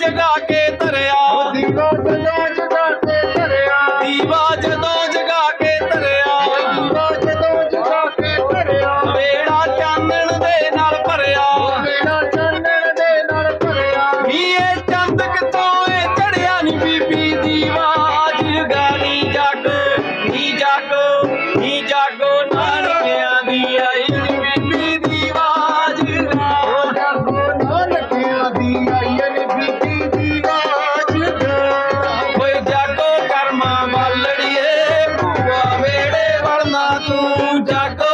ਜਗਾ ਕੇ ਧਰਿਆ Dr.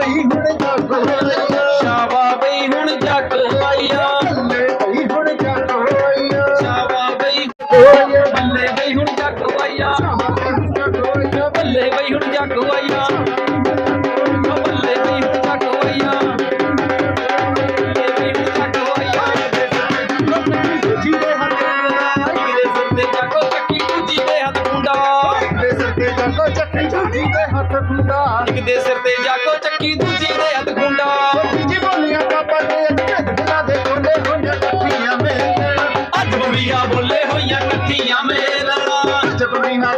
ਬਈ ਹੁਣ ਜੱਟ ਆਇਆ ਸ਼ਾਬਾ ਬਈ ਹੁਣ ਜੱਟ ਆਇਆ ਬੱਲੇ ਬਈ ਹੁਣ ਜੱਟ ਆਇਆ ਸ਼ਾਬਾ ਬਈ ਬੱਲੇ ਬਈ ਹੁਣ ਜੱਟ ਆਇਆ ਬੱਲੇ ਬਈ ਹੁਣ ਜੱਟ ਆਇਆ ਹੱਥ ਖੁੰਡਾ। ਇੱਕ ਦੇ ਸਿਰ ਤੇ ਜਾਗੋ ਚੱਕੀ ਦੂਜੀ ਦੇ ਹੱਥ ਖੁੰਡਾ। ਜੀ ਬੋਲੀਆਂ ਬਾਬਾ ਦੇ ਅੱਗੇ ਦੇ ਖੁੰਡੇ ਹੋਈਆਂ ਕੱਠੀਆਂ ਮੇਲ। ਅੱਜ ਬੋਲੀਆਂ ਬੋਲੇ ਹੋਈਆਂ ਕੱਠੀਆਂ ਮੇਲ। ਅੱਜ ਬੋਲੀਆਂ